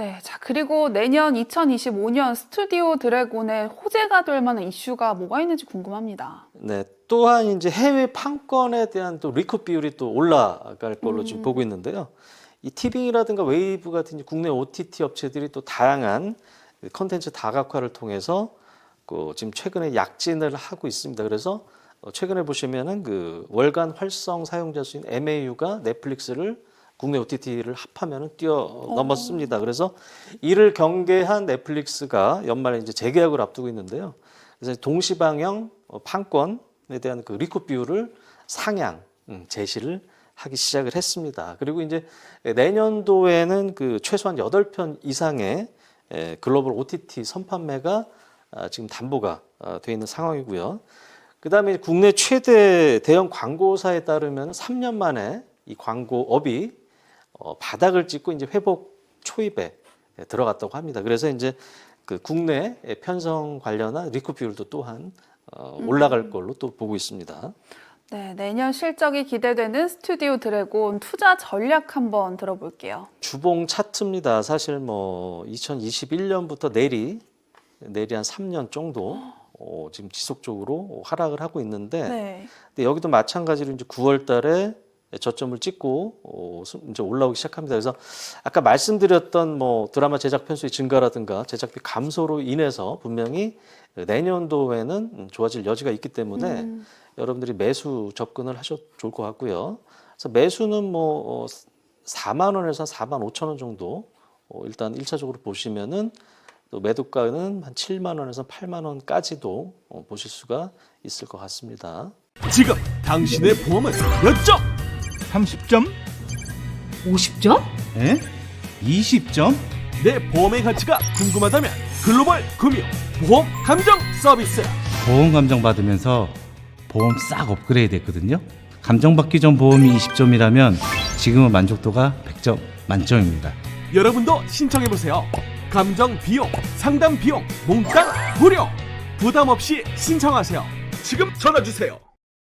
네, 자 그리고 내년 2025년 스튜디오 드래곤의 호재가 될 만한 이슈가 뭐가 있는지 궁금합니다. 네. 또한 이제 해외 판권에 대한 또 리쿠 비율이 또 올라갈 걸로 지금 보고 있는데요. 이 티빙이라든가 웨이브 같은 국내 OTT 업체들이 또 다양한 컨텐츠 다각화를 통해서 그 지금 최근에 약진을 하고 있습니다. 그래서 어, 최근에 보시면은 그 월간 활성 사용자 수인 MAU가 넷플릭스를 국내 OTT를 합하면은 뛰어넘었습니다. 그래서 이를 경계한 넷플릭스가 연말에 이제 재계약을 앞두고 있는데요. 그래서 동시방영 어, 판권에 대한 그 리쿠 비율을 상향 음, 제시를 하기 시작을 했습니다. 그리고 이제 내년도에는 그 최소한 8편 이상의 에, 글로벌 OTT 선판매가 아, 지금 담보가 아, 돼 있는 상황이고요. 그다음에 국내 최대 대형 광고사에 따르면 3년 만에 이 광고업이 어, 바닥을 찍고 이제 회복 초입에 예, 들어갔다고 합니다. 그래서 이제 그 국내 편성 관련한 리쿠 비율도 또한 어, 올라갈 걸로 또 보고 있습니다. 네, 내년 실적이 기대되는 스튜디오 드래곤 투자 전략 한번 들어볼게요. 주봉 차트입니다. 사실 뭐 2021년부터 내리 내리 한 3년 정도 어, 지금 지속적으로 하락을 하고 있는데 네. 근데 여기도 마찬가지로 이제 9월 달에 저점을 찍고 어, 수- 이제 올라오기 시작합니다. 그래서 아까 말씀드렸던 뭐 드라마 제작 편수의 증가라든가 제작비 감소로 인해서 분명히 내년도에는 좋아질 여지가 있기 때문에 음. 여러분들이 매수 접근을 하셔도 좋을 것 같고요. 그래서 매수는 뭐 어, 4만 원에서 4만 5천 원 정도 어, 일단 일차적으로 보시면은 또 매도가는 한 7만 원에서 8만 원까지도 어, 보실 수가 있을 것 같습니다. 지금 당신의 보험은 몇 점? 30점? 50점? 에? 20점? 내 보험의 가치가 궁금하다면 글로벌 금융 보험 감정 서비스 보험 감정 받으면서 보험 싹 업그레이드 했거든요. 감정 받기 전 보험이 20점이라면 지금은 만족도가 100점 만점입니다. 여러분도 신청해 보세요. 감정 비용, 상담 비용 몽땅 무료. 부담 없이 신청하세요. 지금 전화 주세요.